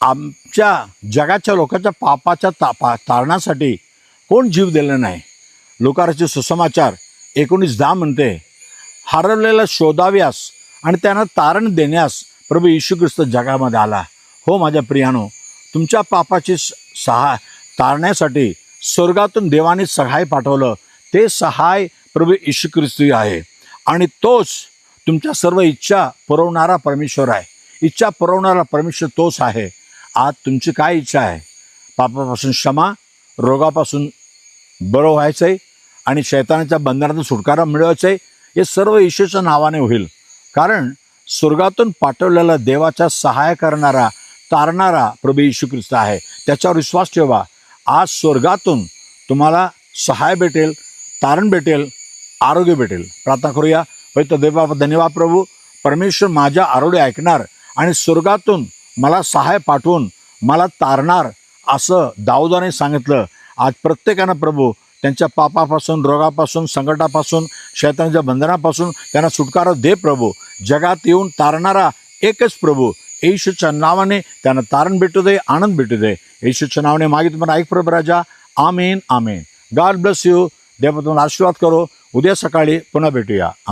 आमच्या जगाच्या लोकांच्या पापाच्या तापा तारणासाठी कोण जीव दिला नाही? लोकाराचे सुसमाचार एकोणीस दहा म्हणते हरवलेला शोधाव्यास आणि त्यांना तारण देण्यास प्रभू येशू ख्रिस्त जगामध्ये आला. हो माझ्या प्रियानो तुमच्या पापाची स- तारण्यासाठी स्वर्गातून देवाने सहाय पाठवलं. ते सहाय प्रभू येशू ख्रिस्ती आहे. आणि तोच तुमच्या सर्व इच्छा पुरवणारा परमेश्वर आहे. इच्छा पुरवणारा परमेश्वर तोच आहे. आज तुमची काय इच्छा आहे? पापापासून क्षमा रोगापासून बरं व्हायचं आहे आणि शैतानाच्या बंधनातून सुटकारा मिळवायचं आहे हे सर्व येशूच्या नावाने होईल. कारण स्वर्गातून पाठवलेला देवाचा सहाय्य करणारा तारणारा प्रभू येशू ख्रिस्त आहे. त्याच्यावर विश्वास ठेवा. आज स्वर्गातून तुम्हाला सहाय्य भेटेल तारण भेटेल आरोग्य भेटेल. प्रार्थना करूया. पवित्र देवा धन्यवाद प्रभू. परमेश्वर माझ्या आरोग्य ऐकणार आणि स्वर्गातून मला सहाय पाठवून मला तारणार असं दाऊदाने सांगितलं. आज प्रत्येकानं प्रभू त्यांच्या पापापासून रोगापासून संकटापासून शैतांच्या बंधनापासून त्यांना सुटकारा दे प्रभू. जगात येऊन तारणारा एकच प्रभू. येशूच्या नावाने त्यांना तारण भेटू दे आनंद भेटू दे. येशूच्या नावाने मागित मला ऐक प्रभू राजा. Amen amen. God bless you देव तुम्हाला आशीर्वाद करो. उद्या सकाळी पुन्हा भेटूया. आम